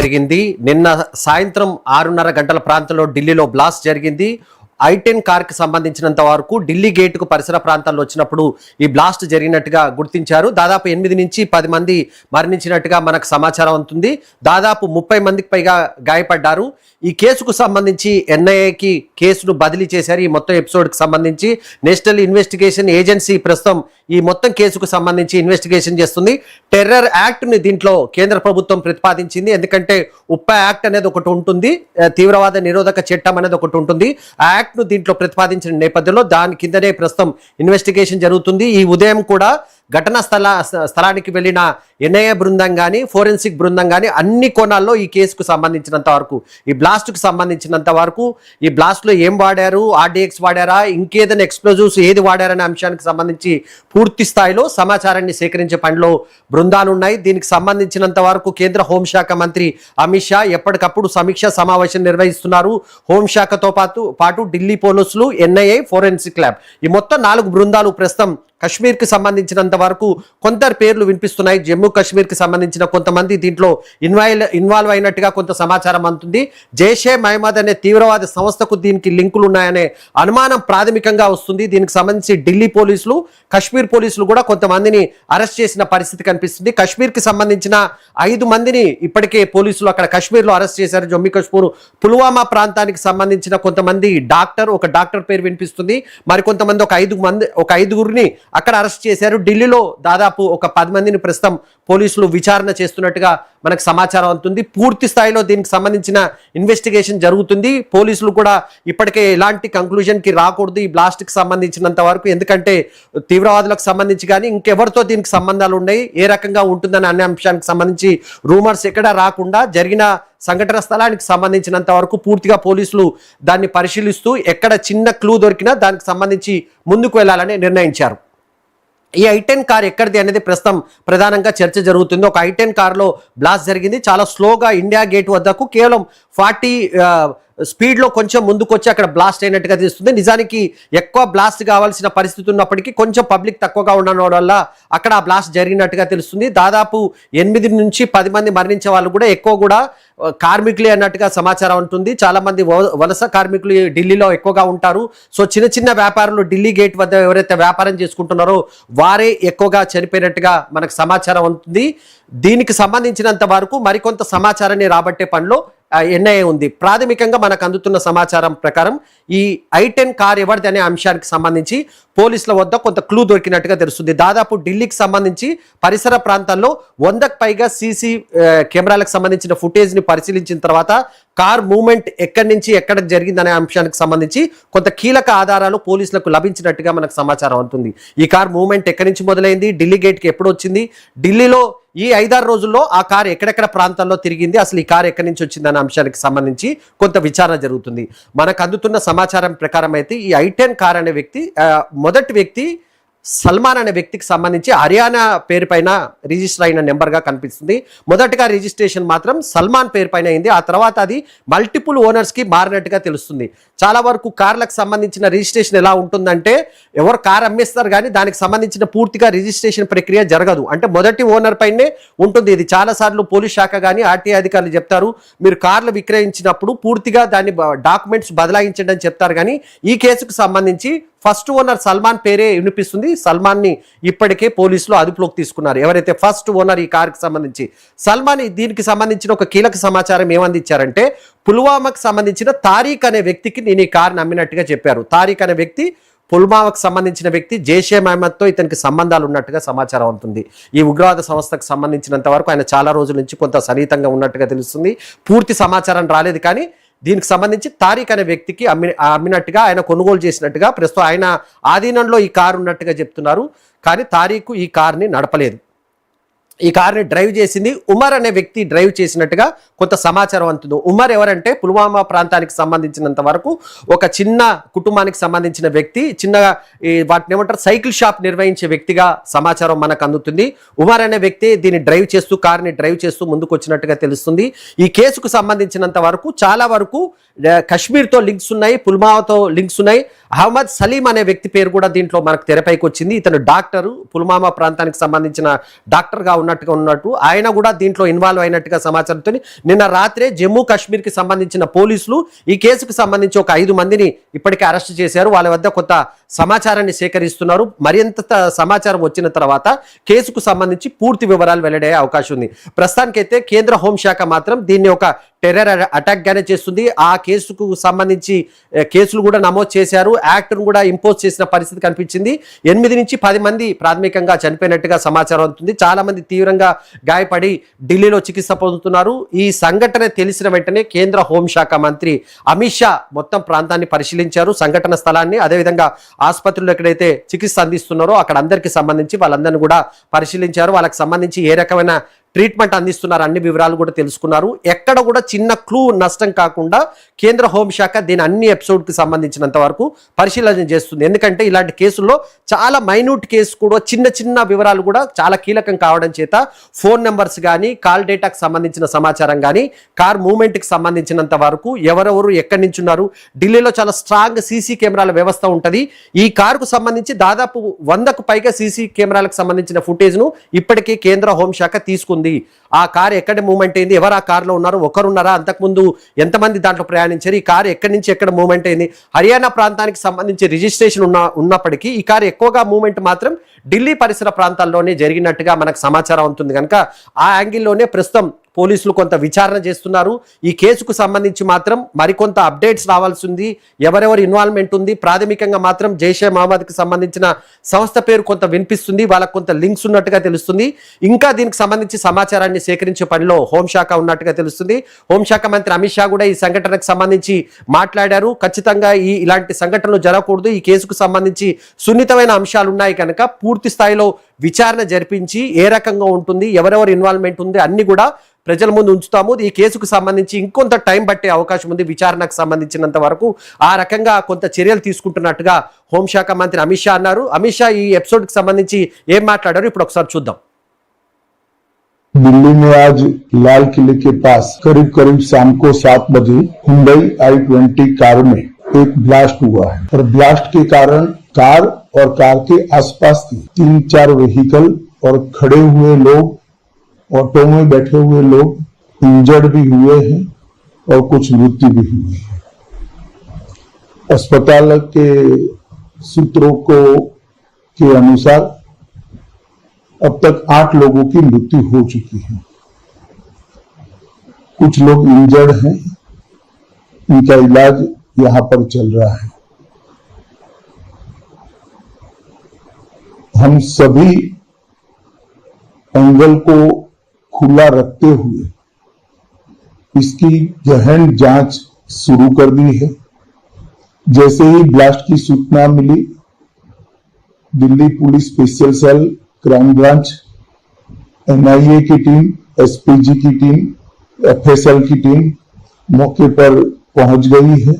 పెరిగింది నిన్న సాయంత్రం ఆరున్నర గంటల ప్రాంతంలో ఢిల్లీలో బ్లాస్ట్ జరిగింది. ఐటెన్ కార్కి సంబంధించినంత వరకు ఢిల్లీ గేటుకు పరిసర ప్రాంతాల్లో వచ్చినప్పుడు ఈ బ్లాస్ట్ జరిగినట్టుగా గుర్తించారు. దాదాపు ఎనిమిది నుంచి పది మంది మరణించినట్టుగా మనకు సమాచారం ఉంటుంది దాదాపు ముప్పై మందికి పైగా గాయపడ్డారు. ఈ కేసుకు సంబంధించి ఎన్ఐఏకి కేసును బదిలీ చేశారు. ఈ మొత్తం ఎపిసోడ్కి సంబంధించి నేషనల్ ఇన్వెస్టిగేషన్ ఏజెన్సీ ప్రస్తుతం ఈ మొత్తం కేసుకు సంబంధించి ఇన్వెస్టిగేషన్ చేస్తుంది. టెర్రర్ యాక్ట్ని దీంట్లో కేంద్ర ప్రభుత్వం ప్రతిపాదించింది. ఎందుకంటే ఉప్ప యాక్ట్ అనేది ఒకటి ఉంటుంది. తీవ్రవాద నిరోధక చట్టం అనేది ఒకటి ఉంటుంది. ఆ యాక్ట్ను దీంట్లో ప్రతిపాదించిన నేపథ్యంలో దాని కిందనే ప్రస్తుతం ఇన్వెస్టిగేషన్ జరుగుతుంది. ఈ ఉదయం కూడా ఘటనా స్థల స్థలానికి వెళ్ళిన ఎన్ఐఏ బృందం కానీ ఫోరెన్సిక్ బృందం కానీ అన్ని కోణాల్లో ఈ కేసుకు సంబంధించినంత వరకు ఈ బ్లాస్ట్కు సంబంధించినంత వరకు ఈ బ్లాస్ట్లో ఏం వాడారు ఆర్డీఎక్స్ వాడారా ఇంకేదైనా ఎక్స్ప్లోజివ్స్ ఏది వాడారనే అంశానికి సంబంధించి పూర్తి స్థాయిలో సమాచారాన్ని సేకరించే పనిలో బృందాలు ఉన్నాయి దీనికి సంబంధించినంత వరకు కేంద్ర హోంశాఖ మంత్రి అమిత్ షా ఎప్పటికప్పుడు సమీక్ష సమావేశం నిర్వహిస్తున్నారు. హోంశాఖతో పాటు పాటు ఢిల్లీ పోలీసులు ఎన్ఐఏ ఫోరెన్సిక్ ల్యాబ్ ఈ మొత్తం నాలుగు బృందాలు ప్రస్తుతం కశ్మీర్కి సంబంధించినంత వరకు కొంత పేర్లు వినిపిస్తున్నాయి. జమ్మూ కాశ్మీర్కి సంబంధించిన కొంతమంది దీంట్లో ఇన్వాల్ ఇన్వాల్వ్ అయినట్టుగా కొంత సమాచారం అందుతుంది. జైషే మహమ్మద్ అనే తీవ్రవాద సంస్థకు దీనికి లింకులు ఉన్నాయనే అనుమానం ప్రాథమికంగా వస్తుంది. దీనికి సంబంధించి ఢిల్లీ పోలీసులు కశ్మీర్ పోలీసులు కూడా కొంతమందిని అరెస్ట్ చేసిన పరిస్థితి కనిపిస్తుంది. కశ్మీర్కి సంబంధించిన ఐదు మందిని ఇప్పటికే పోలీసులు అక్కడ కశ్మీర్లో అరెస్ట్ చేశారు. జమ్మూ కాశ్మీర్ పుల్వామా ప్రాంతానికి సంబంధించిన కొంతమంది డాక్టర్ ఒక డాక్టర్ పేరు వినిపిస్తుంది. మరి కొంతమంది ఒక ఐదు మంది ఒక ఐదుగురిని అక్కడ అరెస్ట్ చేశారు. ఢిల్లీలో దాదాపు ఒక పది మందిని ప్రస్తుతం పోలీసులు విచారణ చేస్తున్నట్టుగా మనకు సమాచారం అవుతుంది పూర్తి స్థాయిలో దీనికి సంబంధించిన ఇన్వెస్టిగేషన్ జరుగుతుంది. పోలీసులు కూడా ఇప్పటికే ఎలాంటి కంక్లూజన్కి రాకూడదు. ఈ బ్లాస్ట్కి సంబంధించినంత వరకు. ఎందుకంటే తీవ్రవాదులకు సంబంధించి కానీ ఇంకెవరితో దీనికి సంబంధాలు ఉన్నాయి? ఏ రకంగా ఉంటుందని అనే అంశానికి సంబంధించి రూమర్స్ ఎక్కడ రాకుండా జరిగిన సంఘటన స్థలానికి సంబంధించినంత వరకు పూర్తిగా పోలీసులు దాన్ని పరిశీలిస్తూ ఎక్కడ చిన్న క్లూ దొరికినా దానికి సంబంధించి ముందుకు వెళ్ళాలని నిర్ణయించారు. ఈ ఐ టెన్ కార్ ఎక్కడిది అనేది ప్రస్తుతం ప్రధానంగా చర్చ జరుగుతుంది. ఒక ఐ టెన్ కార్లో బ్లాస్ట్ జరిగింది. చాలా స్లోగా ఇండియా గేట్ వద్దకు కేవలం ఫార్టీ స్పీడ్లో కొంచెం ముందుకొచ్చి అక్కడ బ్లాస్ట్ అయినట్టుగా తెలుస్తుంది. నిజానికి ఎక్కువ బ్లాస్ట్ కావాల్సిన పరిస్థితి ఉన్నప్పటికీ కొంచెం పబ్లిక్ తక్కువగా ఉండడం వల్ల అక్కడ ఆ బ్లాస్ట్ జరిగినట్టుగా తెలుస్తుంది. దాదాపు ఎనిమిది నుంచి పది మంది మరణించే వాళ్ళు కూడా ఎక్కువ కూడా కార్మికులే అన్నట్టుగా సమాచారం ఉంటుంది. చాలామంది వలస కార్మికులు ఢిల్లీలో ఎక్కువగా ఉంటారు. సో చిన్న చిన్న వ్యాపారులు ఢిల్లీ గేట్ వద్ద ఎవరైతే వ్యాపారం చేసుకుంటున్నారో వారే ఎక్కువగా చనిపోయినట్టుగా మనకు సమాచారం ఉంటుంది. దీనికి సంబంధించినంత వరకు మరికొంత సమాచారాన్ని రాబట్టే పనిలో ఎన్ఐఏ ఉంది. ప్రాథమికంగా మనకు అందుతున్న సమాచారం ప్రకారం ఈ ఐ టెన్ కార్ ఎవరిది అనే అంశానికి సంబంధించి పోలీసుల వద్ద కొంత క్లూ దొరికినట్టుగా తెలుస్తుంది. దాదాపు ఢిల్లీకి సంబంధించి పరిసర ప్రాంతాల్లో వందకు పైగా సీసీ కెమెరాలకు సంబంధించిన ఫుటేజ్ని పరిశీలించిన తర్వాత కార్ మూవ్మెంట్ ఎక్కడి నుంచి ఎక్కడ జరిగిందనే అంశానికి సంబంధించి కొంత కీలక ఆధారాలు పోలీసులకు లభించినట్టుగా మనకు సమాచారం అవుతుంది. ఈ కార్ మూమెంట్ ఎక్కడి నుంచి మొదలైంది ఢిల్లీ గేట్కి ఎప్పుడు వచ్చింది ఢిల్లీలో ఈ ఐదారు రోజుల్లో ఆ కార్ ఎక్కడెక్కడ ప్రాంతాల్లో తిరిగింది అసలు ఈ కార్ ఎక్కడి నుంచి వచ్చిందనే అంశానికి సంబంధించి కొంత విచారణ జరుగుతుంది. మనకు అందుతున్న సమాచారం ప్రకారం అయితే ఈ ఐటెన్ కార్ అనే వ్యక్తి మొదటి వ్యక్తి సల్మాన్ అనే వ్యక్తికి సంబంధించి హర్యానా పేరు పైన రిజిస్టర్ అయిన నెంబర్గా కనిపిస్తుంది. మొదటగా రిజిస్ట్రేషన్ మాత్రం సల్మాన్ పేరు పైన అయింది. ఆ తర్వాత అది మల్టిపుల్ ఓనర్స్కి మారినట్టుగా తెలుస్తుంది. చాలా వరకు కార్లకు సంబంధించిన రిజిస్ట్రేషన్ ఎలా ఉంటుందంటే ఎవరు కార్ అమ్మేస్తారు కానీ దానికి సంబంధించిన పూర్తిగా రిజిస్ట్రేషన్ ప్రక్రియ జరగదు. అంటే మొదటి ఓనర్ పైనే ఉంటుంది. ఇది చాలాసార్లు పోలీస్ శాఖ కానీ ఆర్టీఐ అధికారులు చెప్తారు. మీరు కార్లు విక్రయించినప్పుడు పూర్తిగా దాన్ని డాక్యుమెంట్స్ బదలాయించండి అని చెప్తారు కానీ ఈ కేసుకు సంబంధించి ఫస్ట్ ఓనర్ సల్మాన్ పేరే వినిపిస్తుంది. సల్మాన్ని ఇప్పటికే పోలీసులు అదుపులోకి తీసుకున్నారు. ఎవరైతే ఫస్ట్ ఓనర్ ఈ కార్కి సంబంధించి సల్మాన్ దీనికి సంబంధించిన ఒక కీలక సమాచారం ఏమందించారంటే పుల్వామాకు సంబంధించిన తారీఖ్ అనే వ్యక్తికి నేను ఈ కార్ని అమ్మినట్టుగా చెప్పారు. తారీఖ్ అనే వ్యక్తి పుల్వామాకు సంబంధించిన వ్యక్తి జైషే మహమ్మద్తో ఇతనికి సంబంధాలు ఉన్నట్టుగా సమాచారం అవుతుంది. ఈ ఉగ్రవాద సంస్థకు సంబంధించినంత వరకు ఆయన చాలా రోజుల నుంచి కొంత సన్నిహితంగా ఉన్నట్టుగా తెలుస్తుంది. పూర్తి సమాచారం రాలేదు కానీ దీనికి సంబంధించి తారీఖ్ అనే వ్యక్తికి అమ్మి అమ్మినట్టుగా ఆయన కొనుగోలు చేసినట్టుగా ప్రస్తుతం ఆయన ఆధీనంలో ఈ కారు ఉన్నట్టుగా చెప్తున్నారు. కానీ తారీఖు ఈ కార్ని నడపలేదు. ఈ కార్ని డ్రైవ్ చేసింది. ఉమర్ అనే వ్యక్తి డ్రైవ్ చేసినట్టుగా కొంత సమాచారం అందుతుంది. ఉమర్ ఎవరంటే పుల్వామా ప్రాంతానికి సంబంధించినంత వరకు ఒక చిన్న కుటుంబానికి సంబంధించిన వ్యక్తి చిన్నగా ఈ వాటిని ఏమంటారు? సైకిల్ షాప్ నిర్వహించే వ్యక్తిగా సమాచారం మనకు అందుతుంది. ఉమర్ అనే వ్యక్తి దీన్ని డ్రైవ్ చేస్తూ కార్ని డ్రైవ్ చేస్తూ ముందుకు వచ్చినట్టుగా తెలుస్తుంది. ఈ కేసుకు సంబంధించినంత వరకు చాలా వరకు కశ్మీర్తో లింక్స్ ఉన్నాయి పుల్వామాతో లింక్స్ ఉన్నాయి. అహ్మద్ సలీం అనే వ్యక్తి పేరు కూడా దీంట్లో మనకు తెరపైకి వచ్చింది. ఇతను డాక్టరు పుల్మామా ప్రాంతానికి సంబంధించిన డాక్టర్గా ఉన్నట్టుగా ఉన్నట్టు ఆయన కూడా దీంట్లో ఇన్వాల్వ్ అయినట్టుగా సమాచారంతో నిన్న రాత్రే జమ్మూ కాశ్మీర్కి సంబంధించిన పోలీసులు ఈ కేసుకు సంబంధించి ఒక ఐదు మందిని ఇప్పటికే అరెస్ట్ చేశారు. వాళ్ళ వద్ద కొత్త సమాచారాన్ని సేకరిస్తున్నారు. మరింత సమాచారం వచ్చిన తర్వాత కేసుకు సంబంధించి పూర్తి వివరాలు వెల్లడే అవకాశం ఉంది. ప్రస్తుతానికైతే కేంద్ర హోంశాఖ మాత్రం దీన్ని ఒక టెర్రర్ అటాక్గానే చేస్తుంది. ఆ కేసుకు సంబంధించి కేసులు కూడా నమోదు చేశారు. యాక్ట్ను కూడా ఇంపోజ్ చేసిన పరిస్థితి కనిపించింది. ఎనిమిది నుంచి పది మంది ప్రాథమికంగా చనిపోయినట్టుగా సమాచారం అవుతుంది చాలా మంది తీవ్రంగా గాయపడి ఢిల్లీలో చికిత్స పొందుతున్నారు. ఈ సంఘటన తెలిసిన వెంటనే కేంద్ర హోంశాఖ మంత్రి అమిత్ షా మొత్తం ప్రాంతాన్ని పరిశీలించారు. సంఘటన స్థలాన్ని అదేవిధంగా ఆసుపత్రులు ఎక్కడైతే చికిత్స అందిస్తున్నారో అక్కడ అందరికీ సంబంధించి వాళ్ళందరినీ కూడా పరిశీలించారు. వాళ్ళకి సంబంధించి ఏ రకమైన ట్రీట్మెంట్ అందిస్తున్నారు అన్ని వివరాలు కూడా తెలుసుకున్నారు. ఎక్కడ కూడా చిన్న క్లూ నష్టం కాకుండా కేంద్ర హోంశాఖ దీని అన్ని ఎపిసోడ్కి సంబంధించినంత వరకు పరిశీలన చేస్తుంది. ఎందుకంటే ఇలాంటి కేసుల్లో చాలా మైన్యూట్ కేసు కూడా చిన్న చిన్న వివరాలు కూడా చాలా కీలకం కావడం చేత ఫోన్ నెంబర్స్ కానీ కాల్ డేటాకు సంబంధించిన సమాచారం కానీ కార్ మూమెంట్కి సంబంధించినంత వరకు ఎవరెవరు ఎక్కడి నుంచి ఉన్నారు ఢిల్లీలో చాలా స్ట్రాంగ్ సీసీ కెమెరాల వ్యవస్థ ఉంటుంది. ఈ కారుకు సంబంధించి దాదాపు వందకు పైగా సీసీ కెమెరాలకు సంబంధించిన ఫుటేజ్ను ఇప్పటికే కేంద్ర హోంశాఖ తీసుకుంది. ఆ కారు ఎక్కడ మూమెంట్ అయింది? ఎవరు ఆ కారులో ఉన్నారు? ఒకరున్నారా? అంతకుముందు ఎంతమంది దాంట్లో ప్రయాణించారు? ఈ కారు ఎక్కడి నుంచి ఎక్కడ మూమెంట్ అయింది? హర్యానా ప్రాంతానికి సంబంధించి రిజిస్ట్రేషన్ ఉన్న ఉన్నప్పటికీ ఈ కారు ఎక్కువగా మూమెంట్ మాత్రం ఢిల్లీ పరిసర ప్రాంతాల్లోనే జరిగినట్టుగా మనకు సమాచారం ఉంటుంది కనుక ఆ యాంగిల్లోనే ప్రస్తుతం పోలీసులు కొంత విచారణ చేస్తున్నారు. ఈ కేసుకు సంబంధించి మాత్రం మరికొంత అప్డేట్స్ రావాల్సి ఉంది. ఎవరెవరి ఇన్వాల్వ్మెంట్ ఉంది. ప్రాథమికంగా మాత్రం జైషే మహమ్మద్కి సంబంధించిన సంస్థ పేరు కొంత వినిపిస్తుంది. వాళ్ళకు కొంత లింక్స్ ఉన్నట్టుగా తెలుస్తుంది. ఇంకా దీనికి సంబంధించి సమాచారాన్ని సేకరించే పనిలో హోంశాఖ ఉన్నట్టుగా తెలుస్తుంది. హోంశాఖ మంత్రి అమిత్ షా కూడా ఈ సంఘటనకు సంబంధించి మాట్లాడారు. ఖచ్చితంగా ఈ ఇలాంటి సంఘటనలు జరగకూడదు. ఈ కేసుకు సంబంధించి సున్నితమైన అంశాలు ఉన్నాయి కనుక పూర్తి స్థాయిలో విచారణ జరిపించి ఏ రకంగా ఉంటుంది ఎవరెవరు ఇన్వాల్వ్మెంట్ ఉంది అన్ని కూడా ప్రజల ముందు ఉంచుతాము ఈ కేసుకు సంబంధించి ఇంకొంత టైం పట్టే అవకాశం ఉంది విచారణకు సంబంధించినంత వరకు ఆ రకంగా కొంత చర్యలు తీసుకుంటున్నట్టుగా హోంశాఖ మంత్రి అమిత్ షా అన్నారు అమిత్ షా ఈ ఎపిసోడ్కి సంబంధించి ఏం మాట్లాడారు ఇప్పుడు ఒకసారి చూద్దాం दिल्ली में आज लाल किले के पास करीब करीब शाम को सात बजे हुंडई आई ट्वेंटी कार में एक ब्लास्ट हुआ है और ब्लास्ट के कारण कार और कार के आसपास के तीन चार व्हीकल और खड़े हुए लोग, ऑटो में बैठे हुए लोग इंजर्ड भी हुए हैं और कुछ मृत्यु भी हुई है। अस्पताल के सूत्रों को, के अनुसार अब तक आठ लोगों की मृत्यु हो चुकी है। कुछ लोग इंजर्ड हैं, इनका इलाज यहाँ पर चल रहा है। हम सभी एंगल को खुला रखते हुए इसकी गहन जाँच शुरू कर दी है। जैसे ही ब्लास्ट की सूचना मिली, Delhi police special cell crime branch, NIA की टीम, एसपीजी की टीम, एफएसएल की टीम मौके पर पहुँच गई है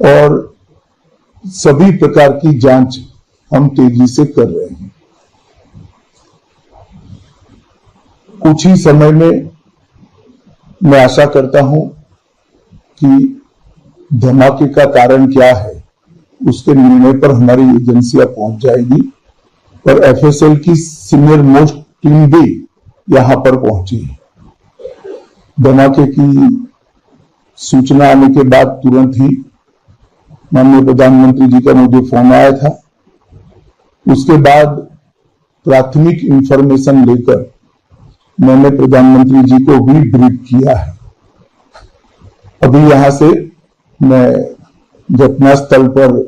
और सभी प्रकार की जाँच हम तेज़ी से कर रहे हैं। कुछ ही समय में मैं आशा करता हूँ कि धमाके का कारण क्या है, उसके निर्णय पर हमारी एजेंसियाँ पहुँच जाएगी और एफएसएल की सीनियर मोस्ट टीम भी यहाँ पर पहुँची है। धमाके की सूचना आने के बाद तुरंत ही माननीय प्रधानमंत्री जी का मुझे फ़ोन आया था। उसके बाद प्राथमिक इंफॉर्मेशन लेकर मैंने प्रधानमंत्री जी को भी ब्रीफ किया है। अभी यहाँ से मैं घटनास्थल पर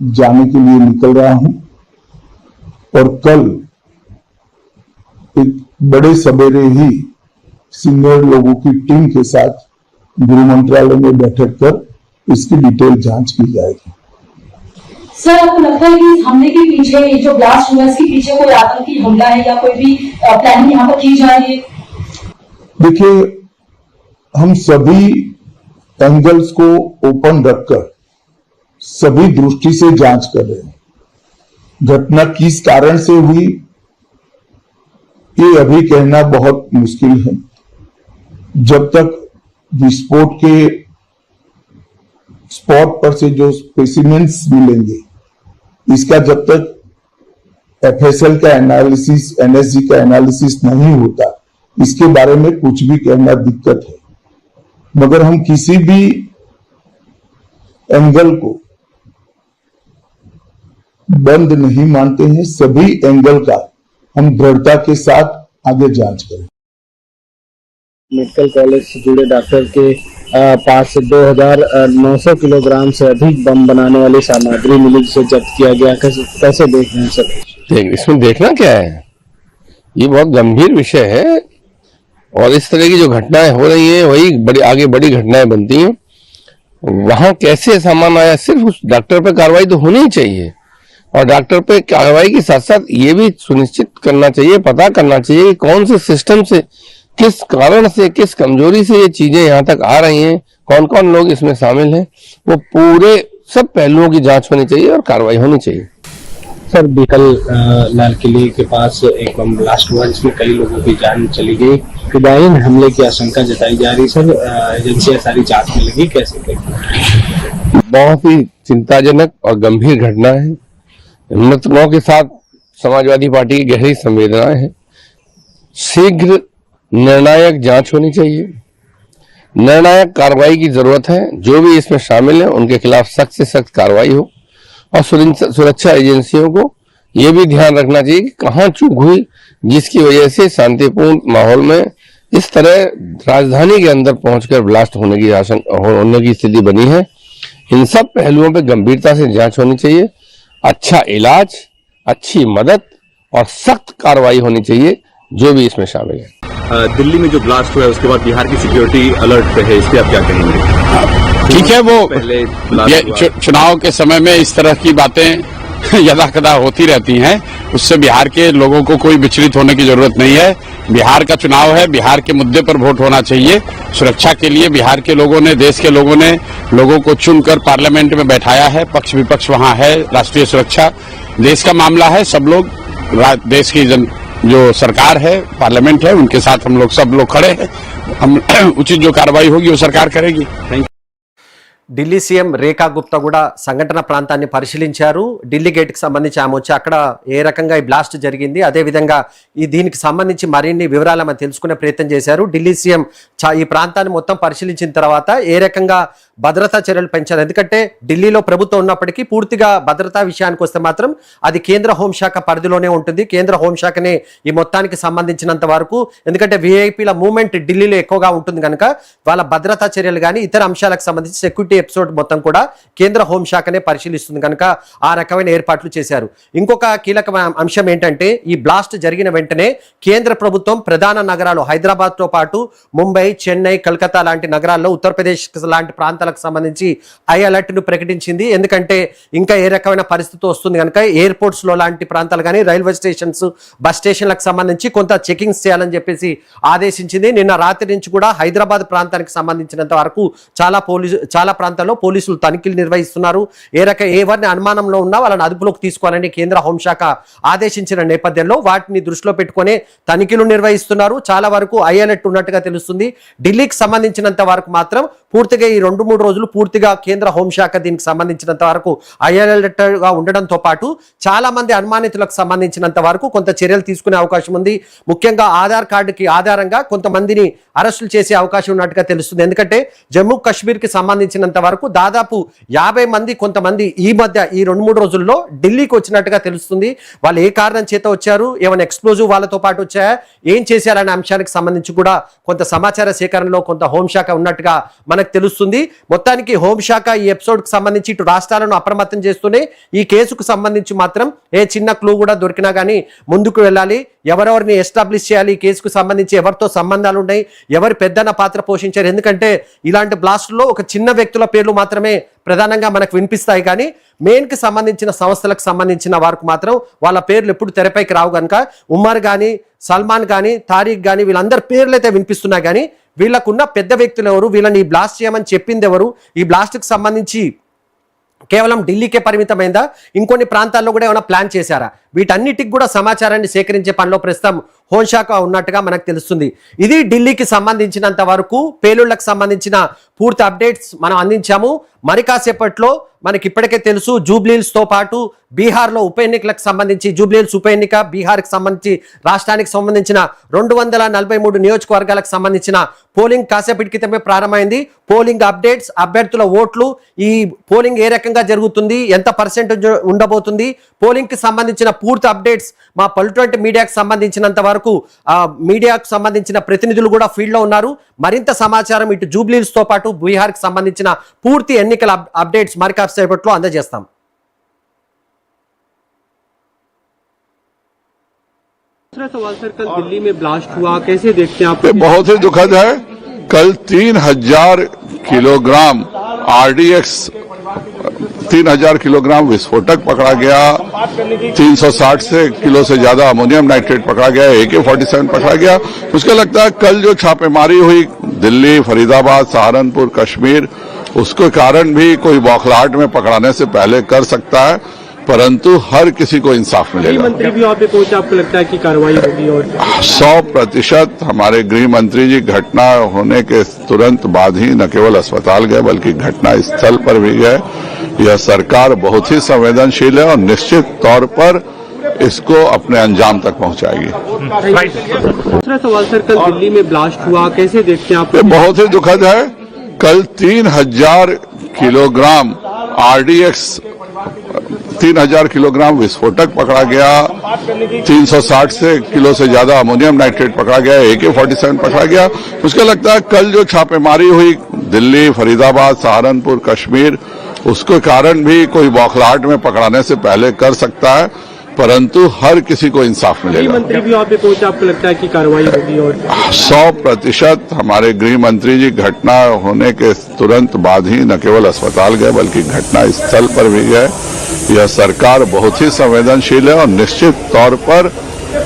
जाने के लिए निकल रहा हूँ और कल एक बड़े सवेरे ही सीनियर लोगों की टीम के साथ गृह मंत्रालय में बैठक कर इसकी डिटेल जाँच की जाएगी। सर आपको लगता है कि इस हमले के पीछे जो ब्लास्ट हुआ इसके पीछे कोई आतंकी हमला है या कोई भी प्लानिंग यहाँ पर की जा रही है? देखिए, हम सभी एंगल्स को ओपन रखकर, सभी दृष्टि से जाँच कर रहे हैं। घटना किस कारण से हुई, ये अभी कहना बहुत मुश्किल है। जब तक विस्फोट के स्पॉट पर से जो स्पेसिमेंट्स मिलेंगे इसका जब तक एफएसएल का एनालिसिस एनएसजी का एनालिसिस नहीं होता, इसके बारे में कुछ भी कहना दिक्कत है। मगर हम किसी भी एंगल को बंद नहीं मानते हैं, सभी एंगल का हम दृढ़ता के साथ आगे जाँच करें। मेडिकल कॉलेज से जुड़े डॉक्टर के पास से 2,900 किलोग्राम से अधिक बम बनाने वाली सामग्री मिली जिसे जब्त किया गया। कैसे कैसे देख रहे हैं सर? देख इसमें देखना क्या है? ये बहुत गंभीर विषय है और इस तरह की जो घटनाएँ हो रही हैं वही बड़ी आगे बड़ी घटनाएँ बनती हैं। वहाँ कैसे सामान आया सिर्फ़ उस डॉक्टर पे कार्रवाई तो होनी चाहिए। और डॉक्टर पे कार्रवाई के साथ साथ ये भी सुनिश्चित करना चाहिए पता करना चाहिए कि कौन से सिस्टम से किस कारण से किस कमज़ोरी से ये चीज़ें यहाँ तक आ रही हैं? कौन कौन लोग इसमें शामिल हैं? वो पूरे सब पहलुओं की जाँच होनी चाहिए और कार्रवाई होनी चाहिए। सर बीकल लाल किले के पास एक बम ब्लास्ट हुआ जिसमें कई लोगों की जान चली गई। फिदायीन हमले की आशंका जताई जा रही सर। एजेंसियाँ सारी जाँच में लगी कैसे? बहुत ही चिंताजनक और गंभीर घटना है। मृतकों के साथ समाजवादी पार्टी की गहरी संवेदनाएँ हैं। शीघ्र निर्णायक जाँच होनी चाहिए। निर्णायक कार्रवाई की ज़रूरत है। जो भी इसमें शामिल है, उनके खिलाफ सख्त से सख्त कार्रवाई हो और सुरक्षा एजेंसियों को ये भी ध्यान रखना चाहिए कि कहाँ चूक हुई, जिसकी वजह से शांतिपूर्ण माहौल में इस तरह राजधानी के अंदर पहुंचकर ब्लास्ट होने की आशंका होने की स्थिति बनी है। इन सब पहलुओं पर गंभीरता से जाँच होनी चाहिए। अच्छा इलाज, अच्छी मदद और सख्त कार्रवाई होनी चाहिए। जो भी इसमें शामिल है। दिल्ली में जो ब्लास्ट हुआ है उसके बाद बिहार की सिक्योरिटी अलर्ट पे है इस पे आप क्या कहेंगे? ठीक है वो पहले चुनाव के समय में इस तरह की बातें यदा कदा होती रहती हैं। उससे बिहार के लोगों को कोई विचलित होने की ज़रूरत नहीं है। बिहार का चुनाव है बिहार के मुद्दे पर वोट होना चाहिए। सुरक्षा के लिए बिहार के लोगों ने देश के लोगों ने लोगों को चुनकर पार्लियामेंट में बैठाया है। पक्ष विपक्ष वहाँ है राष्ट्रीय सुरक्षा। देश का मामला है सब लोग देश की जन जो सरकार है पार्लियामेंट है उनके साथ हम लोग सब लोग खड़े हैं हम उचित जो कार्रवाई होगी वो सरकार करेगी ఢిల్లీ సీఎం రేఖా గుప్తా కూడా సంఘటన ప్రాంతాన్ని పరిశీలించారు ఢిల్లీ గేట్కి సంబంధించి ఆమె వచ్చి అక్కడ ఏ రకంగా ఈ బ్లాస్ట్ జరిగింది అదేవిధంగా ఈ దీనికి సంబంధించి మరిన్ని వివరాలు ఆమె తెలుసుకునే ప్రయత్నం చేశారు ఢిల్లీ సీఎం చా- ఈ ప్రాంతాన్ని మొత్తం పరిశీలించిన తర్వాత ఏ రకంగా భద్రతా చర్యలు పెంచారు ఎందుకంటే ఢిల్లీలో ప్రభుత్వం ఉన్నప్పటికీ పూర్తిగా భద్రతా విషయానికి వస్తే మాత్రం అది కేంద్ర హోంశాఖ పరిధిలోనే ఉంటుంది. కేంద్ర హోంశాఖనే ఈ మొత్తానికి సంబంధించినంత వరకు ఎందుకంటే విఐపీల మూమెంట్ ఢిల్లీలో ఎక్కువగా ఉంటుంది కనుక వాళ్ళ భద్రతా చర్యలు కానీ ఇతర అంశాలకు సంబంధించి సెక్యూరిటీ ఎపిసోడ్ మొత్తం కూడా కేంద్ర హోంశాఖనే పరిశీలిస్తుంది కనుక ఆ రకమైన ఏర్పాట్లు చేశారు. ఇంకొక కీలక అంశం ఏంటంటే ఈ బ్లాస్ట్ జరిగిన వెంటనే కేంద్ర ప్రభుత్వం ప్రధాన నగరాలు హైదరాబాద్తో పాటు ముంబై చెన్నై కలకత్తా లాంటి నగరాల్లో ఉత్తరప్రదేశ్ లాంటి ప్రాంతాలకు సంబంధించి ఐ అలర్ట్ను ప్రకటించింది. ఎందుకంటే ఇంకా ఏ రకమైన పరిస్థితి వస్తుంది కనుక ఎయిర్పోర్ట్స్లో లాంటి ప్రాంతాలు కానీ రైల్వే స్టేషన్స్ బస్ స్టేషన్లకు సంబంధించి కొంత చెకింగ్స్ చేయాలని చెప్పేసి ఆదేశించింది. నిన్న రాత్రి నుంచి కూడా హైదరాబాద్ ప్రాంతానికి సంబంధించినంత వరకు చాలా పోలీసు చాలా ప్రాంతాల్లో పోలీసులు తనిఖీలు నిర్వహిస్తున్నారు. ఏ రక ఎవరిని అనుమానంలో ఉన్నా వాళ్ళని అదుపులోకి తీసుకోవాలని కేంద్ర హోంశాఖ ఆదేశించిన నేపథ్యంలో వాటిని దృష్టిలో పెట్టుకునే తనిఖీలు నిర్వహిస్తున్నారు. చాలా వరకు ఐ అలర్ట్ ఉన్నట్టుగా తెలుస్తుంది. ఢిల్లీకి సంబంధించినంత వరకు మాత్రం పూర్తిగా ఈ రెండు మూడు రోజులు పూర్తిగా కేంద్ర హోంశాఖ దీనికి సంబంధించినంత వరకు ఐ ఉండడంతో పాటు చాలా మంది అనుమానితులకు సంబంధించినంత వరకు కొంత చర్యలు తీసుకునే అవకాశం ఉంది. ముఖ్యంగా ఆధార్ కార్డుకి ఆధారంగా కొంతమందిని అరెస్టులు చేసే అవకాశం ఉన్నట్టుగా తెలుస్తుంది. ఎందుకంటే జమ్మూ కాశ్మీర్కి సంబంధించినంత వరకు దాదాపు యాభై మంది కొంతమంది ఈ మధ్య ఈ రెండు మూడు రోజుల్లో ఢిల్లీకి వచ్చినట్టుగా తెలుస్తుంది. వాళ్ళు ఏ కారణం చేత వచ్చారు? ఏమైనా ఎక్స్ప్లోజివ్ వాళ్ళతో పాటు వచ్చాయా? ఏం చేశారనే అంశానికి సంబంధించి కూడా కొంత సమాచార సేకరణలో కొంత హోంశాఖ ఉన్నట్టుగా మనకు తెలుస్తుంది. మొత్తానికి హోంశాఖ ఈ ఎపిసోడ్కు సంబంధించి ఇటు రాష్ట్రాలను అప్రమత్తం చేస్తూనే ఈ కేసుకు సంబంధించి మాత్రం ఏ చిన్న క్లూ కూడా దొరికినా కానీ ముందుకు వెళ్ళాలి. ఎవరెవరిని ఎస్టాబ్లిష్ చేయాలి ఈ కేసుకు సంబంధించి ఎవరితో సంబంధాలు ఉన్నాయి ఎవరు పెద్దన పాత్ర పోషించారు. ఎందుకంటే ఇలాంటి బ్లాస్టుల్లో ఒక చిన్న వ్యక్తుల పేర్లు మాత్రమే ప్రధానంగా మనకు వినిపిస్తాయి కానీ మెయిన్కి సంబంధించిన సంస్థలకు సంబంధించిన వారికి మాత్రం వాళ్ళ పేర్లు ఎప్పుడు తెరపైకి రావు కనుక ఉమర్ కానీ సల్మాన్ కానీ తారీఖ్ కానీ వీళ్ళందరి పేర్లు అయితే వినిపిస్తున్నాయి కానీ వీళ్ళకున్న పెద్ద వ్యక్తులు ఎవరు? వీళ్ళని ఈ బ్లాస్ట్ చేయమని చెప్పింది ఎవరు? ఈ బ్లాస్ట్కి సంబంధించి కేవలం ఢిల్లీకే పరిమితమైందా? ఇంకొన్ని ప్రాంతాల్లో కూడా ఏమైనా ప్లాన్ చేశారా? వీటన్నిటికి కూడా సమాచారాన్ని సేకరించే పనిలో ప్రస్తుతం హోంశాఖ ఉన్నట్టుగా మనకు తెలుస్తుంది. ఇది ఢిల్లీకి సంబంధించినంత వరకు పేలుళ్ళకు సంబంధించిన పూర్తి అప్డేట్స్ మనం అందించాము. మరి కాసేపట్లో మనకి ఇప్పటికే తెలుసు జూబ్లీల్స్తో పాటు బీహార్లో ఉప ఎన్నికలకు సంబంధించి జూబ్లీల్స్ ఉప ఎన్నిక బీహార్కి సంబంధించి రాష్ట్రానికి సంబంధించిన రెండు వందల నలభై మూడు నియోజకవర్గాలకు సంబంధించిన పోలింగ్ కాసేపటి క్రితమే ప్రారంభమైంది. పోలింగ్ అప్డేట్స్ అభ్యర్థుల ఓట్లు ఈ పోలింగ్ ఏ రకంగా జరుగుతుంది ఎంత పర్సెంటేజ్ ఉండబోతుంది పోలింగ్కి సంబంధించిన పూర్తి అప్డేట్స్ మా పలుటువంటి మీడియాకు సంబంధించినంత వరకు ఆ, మీడియాకు సంబంధించిన ప్రతినిధులు కూడా ఫీల్డ్ లో ఉన్నారు మరింత సమాచారం ఇటు జూబ్లీల్స్ తో పాటు బీహార్ కి సంబంధించిన పూర్తి ఎన్నికల అప్- అప్డేట్స్ మరి కాసేపట్లో అందజేస్తాం दूसरा सवाल सर कल दिल्ली में ब्लास्ट हुआ कैसे देखते हैं आप ये बहुत ही दुखद है कल तीन हजार किलोग्राम आरडीएक्स तीन हज़ार किलोग्राम विस्फोटक पकड़ा गया। 360 से किलो से ज़्यादा अमोनियम नाइट्रेट पकड़ा गया। एके 47 पकड़ा गया। उसके लगता है कल जो छापेमारी हुई, दिल्ली, फरीदाबाद, सहारनपुर, कश्मीर, उसके कारण भी कोई बौखलाहट में पकड़ाने से पहले कर सकता है। परंतु हर किसी को इंसाफ मिलेगा। मंत्री भी वहाँ पे पहुँचे आपको लगता है कि कार्रवाई होगी और सौ प्रतिशत हमारे गृह मंत्री जी घटना होने के तुरंत बाद ही न केवल अस्पताल गए बल्कि घटना स्थल पर भी गए। यह सरकार बहुत ही संवेदनशील है और निश्चित तौर पर इसको अपने अंजाम तक पहुंचाएगी। दूसरा सवाल सर कल दिल्ली में ब्लास्ट हुआ कैसे देखते हैं आप? बहुत ही दुखद है। कल तीन हज़ार किलोग्राम आरडीएक्स तीन हज़ार किलोग्राम विस्फोटक पकड़ा गया। 360 से किलो से ज़्यादा अमोनियम नाइट्रेट पकड़ा गया। एके 47 पकड़ा गया। उसके लगता है कल जो छापेमारी हुई, दिल्ली, फरीदाबाद, सहारनपुर, कश्मीर, उसके कारण भी कोई बौखलाहट में पकड़ाने से पहले कर सकता है। परंतु हर किसी को इंसाफ मिलेगा। मंत्री भी वहाँ पे पहुँचे आपको लगता है कि कार्रवाई होगी और सौ प्रतिशत हमारे गृह मंत्री जी घटना होने के तुरंत बाद ही न केवल अस्पताल गए बल्कि घटना स्थल पर भी गए। यह सरकार बहुत ही संवेदनशील है और निश्चित तौर पर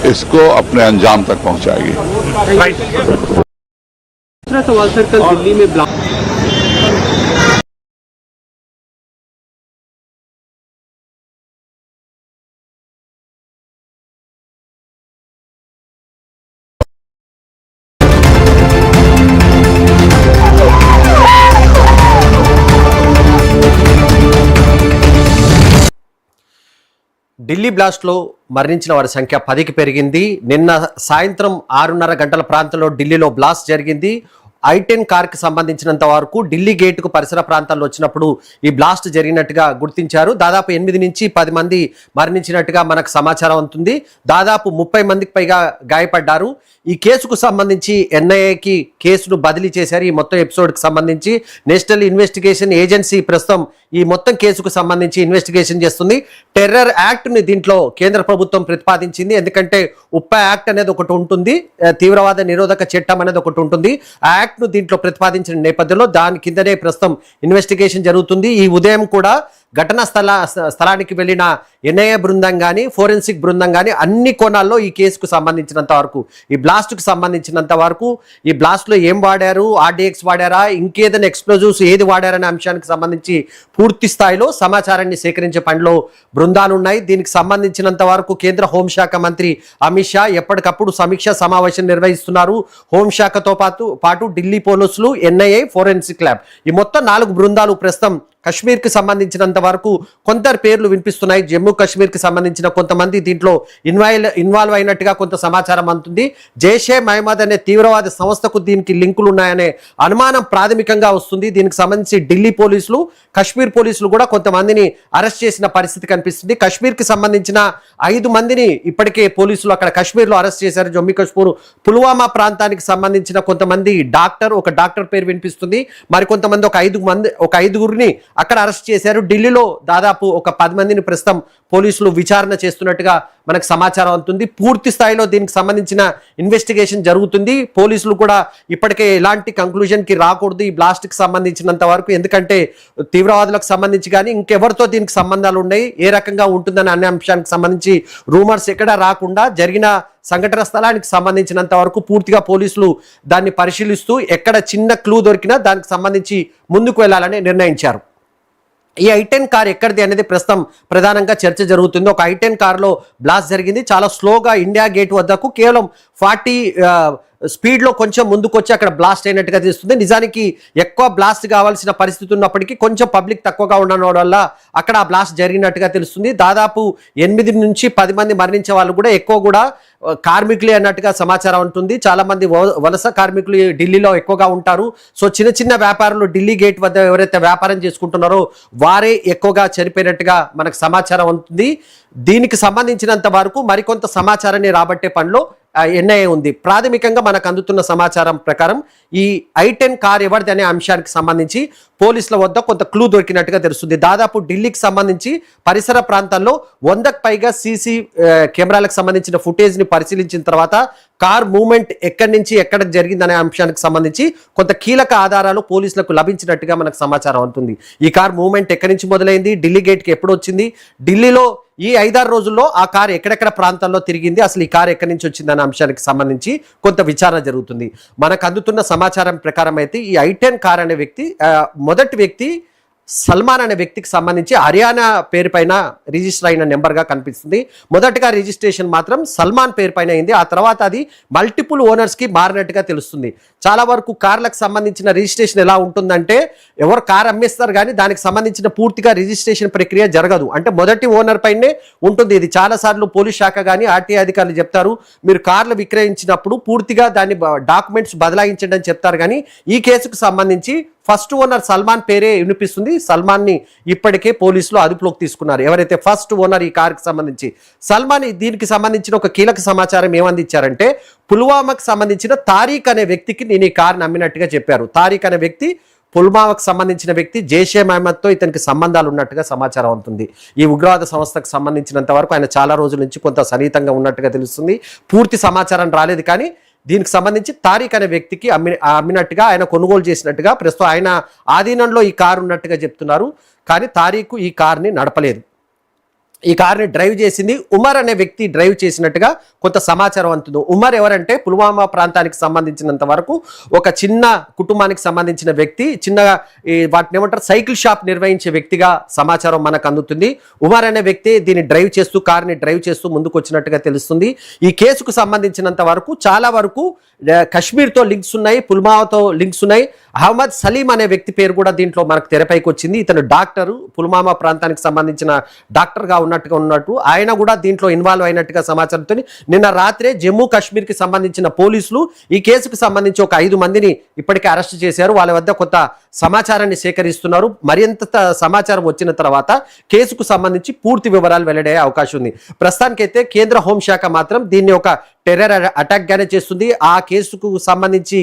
इसको अपने अंजाम तक पहुंचाएगी। दूसरा सवाल सर कल दिल्ली में ఢిల్లీ బ్లాస్ట్లో మరణించిన వారి సంఖ్య పదికి పెరిగింది. నిన్న సాయంత్రం ఆరున్నర గంటల ప్రాంతంలో ఢిల్లీలో బ్లాస్ట్ జరిగింది. ఐటెన్ కార్కి సంబంధించినంత వరకు ఢిల్లీ గేటుకు పరిసర ప్రాంతాల్లో వచ్చినప్పుడు ఈ బ్లాస్ట్ జరిగినట్టుగా గుర్తించారు. దాదాపు ఎనిమిది నుంచి పది మంది మరణించినట్టుగా మనకు సమాచారం ఉంటుంది దాదాపు ముప్పై మందికి పైగా గాయపడ్డారు. ఈ కేసుకు సంబంధించి ఎన్ఐఏకి కేసును బదిలీ చేశారు. ఈ మొత్తం ఎపిసోడ్కి సంబంధించి నేషనల్ ఇన్వెస్టిగేషన్ ఏజెన్సీ ప్రస్తుతం ఈ మొత్తం కేసుకు సంబంధించి ఇన్వెస్టిగేషన్ చేస్తుంది. టెర్రర్ యాక్ట్ని దీంట్లో కేంద్ర ప్రభుత్వం ప్రతిపాదించింది. ఎందుకంటే ఉప్ప యాక్ట్ అనేది ఒకటి ఉంటుంది. తీవ్రవాద నిరోధక చట్టం అనేది ఒకటి ఉంటుంది. ఆ యాక్ట్ యాక్ట్ను దీంట్లో ప్రతిపాదించిన నేపథ్యంలో దాని కిందనే ప్రస్తుతం ఇన్వెస్టిగేషన్ జరుగుతుంది. ఈ ఉదయం కూడా ఘటనా స్థల స్థలానికి వెళ్ళిన ఎన్ఐఏ బృందం కానీ ఫోరెన్సిక్ బృందం కానీ అన్ని కోణాల్లో ఈ కేసుకు సంబంధించినంత వరకు ఈ బ్లాస్ట్కు సంబంధించినంత వరకు ఈ బ్లాస్ట్లో ఏం వాడారు ఆర్డీఎక్స్ వాడారా ఇంకేదైనా ఎక్స్ప్లోజివ్స్ ఏది వాడారనే అంశానికి సంబంధించి పూర్తి స్థాయిలో సమాచారాన్ని సేకరించే పనిలో బృందాలు ఉన్నాయి దీనికి సంబంధించినంత వరకు కేంద్ర హోంశాఖ మంత్రి అమిత్ షా ఎప్పటికప్పుడు సమీక్ష సమావేశం నిర్వహిస్తున్నారు. హోంశాఖతో పాటు పాటు ఢిల్లీ పోలీసులు ఎన్ఐఏ ఫోరెన్సిక్ ల్యాబ్ ఈ మొత్తం నాలుగు బృందాలు ప్రస్తుతం కశ్మీర్కి సంబంధించినంత వరకు కొంత పేర్లు వినిపిస్తున్నాయి. జమ్మూ కాశ్మీర్కి సంబంధించిన కొంతమంది దీంట్లో ఇన్వాల్వ్ ఇన్వాల్వ్ అయినట్టుగా కొంత సమాచారం అందుతుంది. జైషే మహమ్మద్ అనే తీవ్రవాద సంస్థకు దీనికి లింకులు ఉన్నాయనే అనుమానం ప్రాథమికంగా వస్తుంది. దీనికి సంబంధించి ఢిల్లీ పోలీసులు కశ్మీర్ పోలీసులు కూడా కొంతమందిని అరెస్ట్ చేసిన పరిస్థితి కనిపిస్తుంది. కశ్మీర్కి సంబంధించిన ఐదు మందిని ఇప్పటికే పోలీసులు అక్కడ కశ్మీర్లో అరెస్ట్ చేశారు. జమ్మూ కాశ్మీర్ పుల్వామా ప్రాంతానికి సంబంధించిన కొంతమంది డాక్టర్ ఒక డాక్టర్ పేరు వినిపిస్తుంది. మరి కొంతమంది ఒక ఐదు మంది ఒక ఐదుగురిని అక్కడ అరెస్ట్ చేశారు. ఢిల్లీలో దాదాపు ఒక పది మందిని ప్రస్తుతం పోలీసులు విచారణ చేస్తున్నట్టుగా మనకు సమాచారం అందుతుంది. పూర్తి స్థాయిలో దీనికి సంబంధించిన ఇన్వెస్టిగేషన్ జరుగుతుంది. పోలీసులు కూడా ఇప్పటికే ఎలాంటి కంక్లూజన్కి రాకూడదు. ఈ బ్లాస్ట్కి సంబంధించినంత వరకు. ఎందుకంటే తీవ్రవాదులకు సంబంధించి కానీ ఇంకెవరితో దీనికి సంబంధాలు ఉన్నాయి? ఏ రకంగా ఉంటుందని అనే అంశానికి సంబంధించి రూమర్స్ ఎక్కడ రాకుండా జరిగిన సంఘటన స్థలానికి సంబంధించినంత వరకు పూర్తిగా పోలీసులు దాన్ని పరిశీలిస్తూ ఎక్కడ చిన్న క్లూ దొరికినా దానికి సంబంధించి ముందుకు వెళ్ళాలని నిర్ణయించారు. ఈ ఐటెన్ కార్ ఎక్కడిది అనేది ప్రస్తుతం ప్రధానంగా చర్చ జరుగుతుంది. ఒక ఐటెన్ టెన్లో బ్లాస్ట్ జరిగింది. చాలా స్లోగా ఇండియా గేట్ వద్దకు కేవలం ఫార్టీ స్పీడ్లో కొంచెం ముందుకొచ్చి అక్కడ బ్లాస్ట్ అయినట్టుగా తెలుస్తుంది. నిజానికి ఎక్కువ బ్లాస్ట్ కావాల్సిన పరిస్థితి ఉన్నప్పటికీ కొంచెం పబ్లిక్ తక్కువగా ఉండడం వల్ల అక్కడ ఆ బ్లాస్ట్ జరిగినట్టుగా తెలుస్తుంది. దాదాపు ఎనిమిది నుంచి పది మంది మరణించే వాళ్ళు కూడా ఎక్కువ కూడా కార్మికులే అన్నట్టుగా సమాచారం ఉంటుంది. చాలామంది వలస కార్మికులు ఢిల్లీలో ఎక్కువగా ఉంటారు. సో చిన్న చిన్న వ్యాపారులు ఢిల్లీ గేట్ వద్ద ఎవరైతే వ్యాపారం చేసుకుంటున్నారో వారే ఎక్కువగా చనిపోయినట్టుగా మనకు సమాచారం ఉంటుంది. దీనికి సంబంధించినంత వరకు మరికొంత సమాచారాన్ని రాబట్టే పనిలో ఎన్ఐఏ ఉంది. ప్రాథమికంగా మనకు అందుతున్న సమాచారం ప్రకారం ఈ ఐ టెన్ కార్ ఎవరిది అనే అంశానికి సంబంధించి పోలీసుల వద్ద కొంత క్లూ దొరికినట్టుగా తెలుస్తుంది. దాదాపు ఢిల్లీకి సంబంధించి పరిసర ప్రాంతాల్లో వందకు పైగా సీసీ కెమెరాలకు సంబంధించిన ఫుటేజ్ని పరిశీలించిన తర్వాత కార్ మూవ్మెంట్ ఎక్కడి నుంచి ఎక్కడ జరిగిందనే అంశానికి సంబంధించి కొంత కీలక ఆధారాలు పోలీసులకు లభించినట్టుగా మనకు సమాచారం అవుతుంది ఈ కార్ మూమెంట్ ఎక్కడి నుంచి మొదలైంది? ఢిల్లీ గేట్కి ఎప్పుడు వచ్చింది? ఢిల్లీలో ఈ ఐదారు రోజుల్లో ఆ కార్ ఎక్కడెక్కడ ప్రాంతాల్లో తిరిగింది అసలు ఈ కార్ ఎక్కడి నుంచి వచ్చిందనే అంశానికి సంబంధించి కొంత విచారణ జరుగుతుంది. మనకు అందుతున్న సమాచారం ప్రకారం అయితే ఈ ఐటెన్ కార్ అనే వ్యక్తి మొదటి వ్యక్తి సల్మాన్ అనే వ్యక్తికి సంబంధించి హర్యానా పేరు పైన రిజిస్టర్ అయిన నెంబర్గా కనిపిస్తుంది. మొదటగా రిజిస్ట్రేషన్ మాత్రం సల్మాన్ పేరు పైన అయింది. ఆ తర్వాత అది మల్టిపుల్ ఓనర్స్కి మారినట్టుగా తెలుస్తుంది. చాలా వరకు కార్లకు సంబంధించిన రిజిస్ట్రేషన్ ఎలా ఉంటుందంటే ఎవరు కార్ అమ్మేస్తారు కానీ దానికి సంబంధించిన పూర్తిగా రిజిస్ట్రేషన్ ప్రక్రియ జరగదు. అంటే మొదటి ఓనర్ పైనే ఉంటుంది. ఇది చాలా సార్లు పోలీస్ శాఖ కానీ ఆర్టీఐ అధికారులు చెప్తారు. మీరు కార్లు విక్రయించినప్పుడు పూర్తిగా దాన్ని డాక్యుమెంట్స్ బదలాయించండి అని చెప్తారు కానీ ఈ కేసుకు సంబంధించి ఫస్ట్ ఓనర్ సల్మాన్ పేరే వినిపిస్తుంది. సల్మాన్ని ఇప్పటికే పోలీసులు అదుపులోకి తీసుకున్నారు. ఎవరైతే ఫస్ట్ ఓనర్ ఈ కార్కి సంబంధించి సల్మాన్ ఈ- దీనికి సంబంధించిన ఒక కీలక సమాచారం ఏమందించారంటే పుల్వామాకు సంబంధించిన తారీఖ్ అనే వ్యక్తికి నేను ఈ కార్ నమ్మినట్టుగా చెప్పారు. తారీఖ్ అనే వ్యక్తి పుల్వామాకు సంబంధించిన వ్యక్తి జైషే మహమ్మద్తో ఇతనికి సంబంధాలు ఉన్నట్టుగా సమాచారం ఉంటుంది ఈ ఉగ్రవాద సంస్థకు సంబంధించినంత వరకు ఆయన చాలా రోజుల నుంచి కొంత సన్నిహితంగా ఉన్నట్టుగా తెలుస్తుంది. పూర్తి సమాచారం రాలేదు కానీ దీనికి సంబంధించి తారీఖ్ అనే వ్యక్తికి అమ్మి అమ్మినట్టుగా ఆయన కొనుగోలు చేసినట్టుగా ప్రస్తుతం ఆయన ఆధీనంలో ఈ కారు ఉన్నట్టుగా చెప్తున్నారు. కానీ తారీఖు ఈ కార్ని నడపలేదు. ఈ కార్ని డ్రైవ్ చేసింది. ఉమర్ అనే వ్యక్తి డ్రైవ్ చేసినట్టుగా కొంత సమాచారం అందుతుంది. ఉమర్ ఎవరంటే పుల్వామా ప్రాంతానికి సంబంధించినంత వరకు ఒక చిన్న కుటుంబానికి సంబంధించిన వ్యక్తి చిన్నగా ఈ వాటిని ఏమంటారు? సైకిల్ షాప్ నిర్వహించే వ్యక్తిగా సమాచారం మనకు అందుతుంది. ఉమర్ అనే వ్యక్తి దీన్ని డ్రైవ్ చేస్తూ కార్ని డ్రైవ్ చేస్తూ ముందుకు వచ్చినట్టుగా తెలుస్తుంది. ఈ కేసుకు సంబంధించినంత వరకు చాలా వరకు కశ్మీర్తో లింక్స్ ఉన్నాయి పుల్వామాతో లింక్స్ ఉన్నాయి. అహ్మద్ సలీం అనే వ్యక్తి పేరు కూడా దీంట్లో మనకు తెరపైకి వచ్చింది. ఇతను డాక్టరు. పుల్వామా ప్రాంతానికి సంబంధించిన డాక్టర్గా ఉన్న ఉన్నట్టుగా ఉన్నట్టు ఆయన కూడా దీంట్లో ఇన్వాల్వ్ అయినట్టుగా సమాచారంతో నిన్న రాత్రే జమ్మూ కాశ్మీర్కి సంబంధించిన పోలీసులు ఈ కేసుకు సంబంధించి ఒక ఐదు మందిని ఇప్పటికే అరెస్ట్ చేశారు. వాళ్ళ వద్ద కొత్త సమాచారాన్ని సేకరిస్తున్నారు. మరింత సమాచారం వచ్చిన తర్వాత కేసుకు సంబంధించి పూర్తి వివరాలు వెల్లడయ్యే అవకాశం ఉంది. ప్రస్తుతానికైతే కేంద్ర హోంశాఖ మాత్రం దీన్ని ఒక టెర్రర్ అటాక్ గానే చేస్తుంది. ఆ కేసుకు సంబంధించి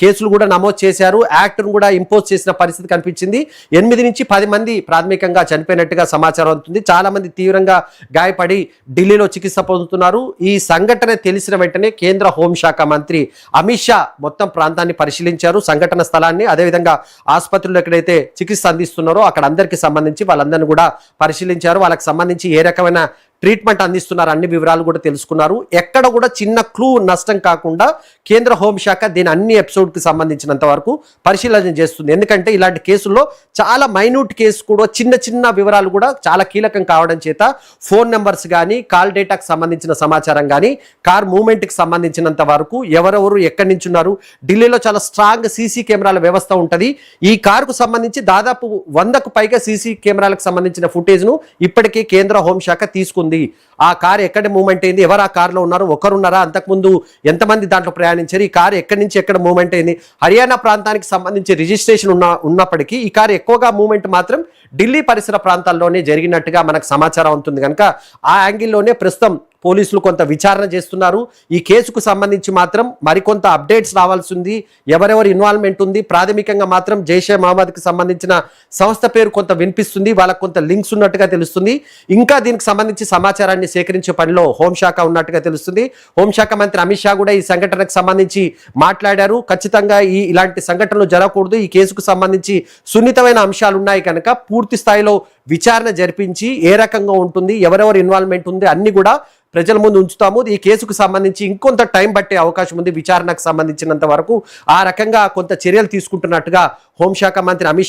కేసులు కూడా నమోదు చేశారు. యాక్ట్ను కూడా ఇంపోజ్ చేసిన పరిస్థితి కనిపించింది. ఎనిమిది నుంచి పది మంది ప్రాథమికంగా చనిపోయినట్టుగా సమాచారం అవుతుంది చాలా మంది తీవ్రంగా గాయపడి ఢిల్లీలో చికిత్స పొందుతున్నారు. ఈ సంఘటన తెలిసిన వెంటనే కేంద్ర హోంశాఖ మంత్రి అమిత్ షా మొత్తం ప్రాంతాన్ని పరిశీలించారు. సంఘటన స్థలాన్ని అదేవిధంగా ఆసుపత్రులు ఎక్కడైతే చికిత్స అందిస్తున్నారో అక్కడ అందరికి సంబంధించి వాళ్ళందరినీ కూడా పరిశీలించారు. వాళ్ళకి సంబంధించి ఏ రకమైన ట్రీట్మెంట్ అందిస్తున్నారు. అన్ని వివరాలు కూడా తెలుసుకున్నారు. ఎక్కడ కూడా చిన్న క్లూ నష్టం కాకుండా కేంద్ర హోంశాఖ దీని అన్ని ఎపిసోడ్కి సంబంధించినంత వరకు పరిశీలన చేస్తుంది. ఎందుకంటే ఇలాంటి కేసుల్లో చాలా మైన్యూట్ కేసు కూడా చిన్న చిన్న వివరాలు కూడా చాలా కీలకం కావడం చేత ఫోన్ నెంబర్స్ కానీ కాల్ డేటాకు సంబంధించిన సమాచారం కానీ కార్ మూమెంట్కి సంబంధించినంత వరకు ఎవరెవరు ఎక్కడి నుంచి ఉన్నారు ఢిల్లీలో చాలా స్ట్రాంగ్ సీసీ కెమెరాల వ్యవస్థ ఉంటుంది. ఈ కారుకు సంబంధించి దాదాపు వందకు పైగా సీసీ కెమెరాలకు సంబంధించిన ఫుటేజ్ను ఇప్పటికే కేంద్ర హోంశాఖ తీసుకుంది. ఆ కారు ఎక్కడ మూమెంట్ అయింది? ఎవరు ఆ కారులో ఉన్నారు? ఒకరున్నారా? అంతకుముందు ఎంతమంది దాంట్లో ప్రయాణించారు? ఈ కారు ఎక్కడి నుంచి ఎక్కడ మూమెంట్ అయింది? హర్యానా ప్రాంతానికి సంబంధించి రిజిస్ట్రేషన్ ఉన్న ఉన్నప్పటికీ ఈ కారు ఎక్కువగా మూమెంట్ మాత్రం ఢిల్లీ పరిసర ప్రాంతాల్లోనే జరిగినట్టుగా మనకు సమాచారం ఉంటుంది. కనుక ఆ యాంగిల్లోనే ప్రస్తుతం పోలీసులు కొంత విచారణ చేస్తున్నారు. ఈ కేసుకు సంబంధించి మాత్రం మరికొంత అప్డేట్స్ రావాల్సి ఉంది. ఎవరెవరు ఇన్వాల్వ్మెంట్ ఉంది. ప్రాథమికంగా మాత్రం జైషే మహమ్మద్కి సంబంధించిన సంస్థ పేరు కొంత వినిపిస్తుంది. వాళ్ళకు కొంత లింక్స్ ఉన్నట్టుగా తెలుస్తుంది. ఇంకా దీనికి సంబంధించి సమాచారాన్ని సేకరించే పనిలో హోంశాఖ ఉన్నట్టుగా తెలుస్తుంది. హోంశాఖ మంత్రి అమిత్ షా కూడా ఈ సంఘటనకు సంబంధించి మాట్లాడారు. ఖచ్చితంగా ఈ ఇలాంటి సంఘటనలు జరగకూడదు. ఈ కేసుకు సంబంధించి సున్నితమైన అంశాలు ఉన్నాయి కనుక పూర్తి స్థాయిలో విచారణ జరిపించి ఏ రకంగా ఉంటుంది ఎవరెవరు ఇన్వాల్వ్మెంట్ ఉంది అన్ని కూడా ప్రజల ముందు ఉంచుతాము. ఈ కేసుకు సంబంధించి ఇంకొంత టైం పట్టే అవకాశం ఉంది విచారణకు సంబంధించినంత వరకు. ఆ రకంగా కొంత చర్యలు తీసుకుంటున్నట్టుగా హోంశాఖ మంత్రి అమిత్